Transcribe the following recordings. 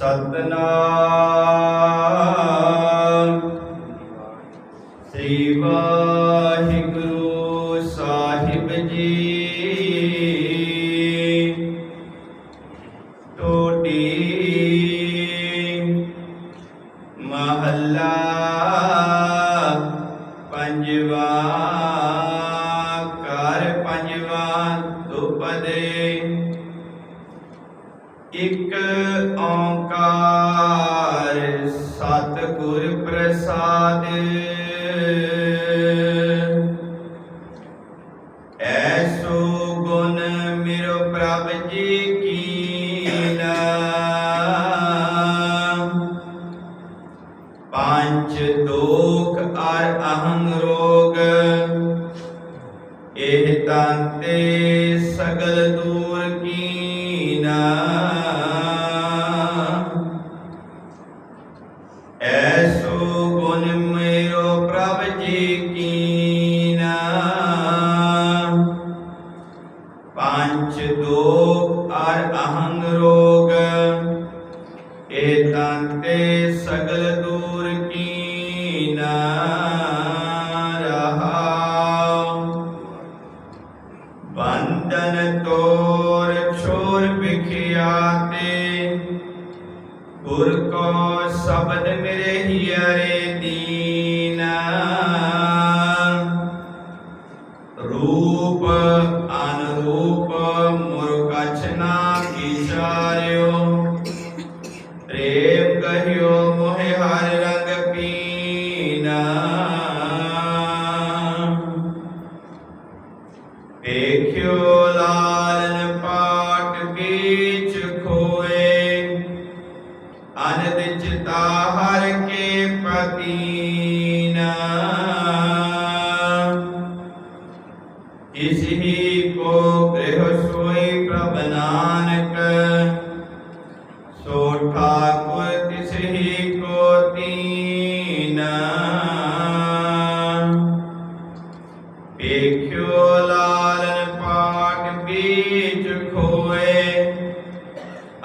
ਸਤਨਾਮ। ਸ੍ਰੀ ਵਾਹਿਗੁਰੂ ਸਾਹਿਬ ਜੀ। ਟੋਡੀ ਮਹੱਲਾ ਇਕ ਓੰਕਾਰ ਸਤਿਗੁਰ ਪ੍ਰਸਾਦ। ਐਸੋ ਗੁਣ ਮਿਰੋ ਪ੍ਰਭ ਜੀ ਕੀਨਾ। ਪੰਜ ਦੋਖ ਅਰ ਅਹੰ ਰੋਗ। ਇਹ ਤਾਂਤੇ ਸਗਲ ਦੂਰ ਜੀ ਕੀਨਾ ਪੰਜ ਦੋਖ ਅਰ ਅਹੰਗ ਰੋਗ ਇਹ ਤਾਂਤੇ ਸਗਲ ਦੂਰ ਕੀਨਾ ਰਹਾਉ ਬੰਧਨ ਤੋਰ ਛੋਰ ਵਿਖਿਆਤੇ ਗੁਰ ਕੋ ਰੂਪ ਅਨਰੂਪ ਮੁਰਕਛ ਨਾ ਵਿਚਾਰਿਓ ਪ੍ਰੇਮ ਕਹਿਓ ਮੋਹਿ ਹਰ ਰੰਗ ਪੀਨਾ ਵੇਖਿਓ ਲਾਲਨ ਪਾਟ ਵਿੱਚ ਖੋਏ ਅਨੰਦ ਹਰ ਕੇ ਪਤੀ ਨਾਨਕ, ਸੋ ਠਾਕੁਰ ਤਿਸ ਹੀ ਕੋ ਤੀਨਾ ਵੇਖਿਓ ਲਾਲਨ ਪਾਟ ਬੀਚ ਖੋਏ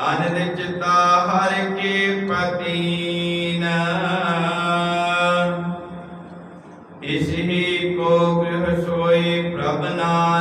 ਅਨੰਦ ਚਿਤਾ ਹਰ ਕੇ ਪਤੀਨਾ। ਇਸ ਹੀ ਕੋ ਗ੍ਰਹਿ ਸੋਈ ਪ੍ਰਭ ਨਾਨਕ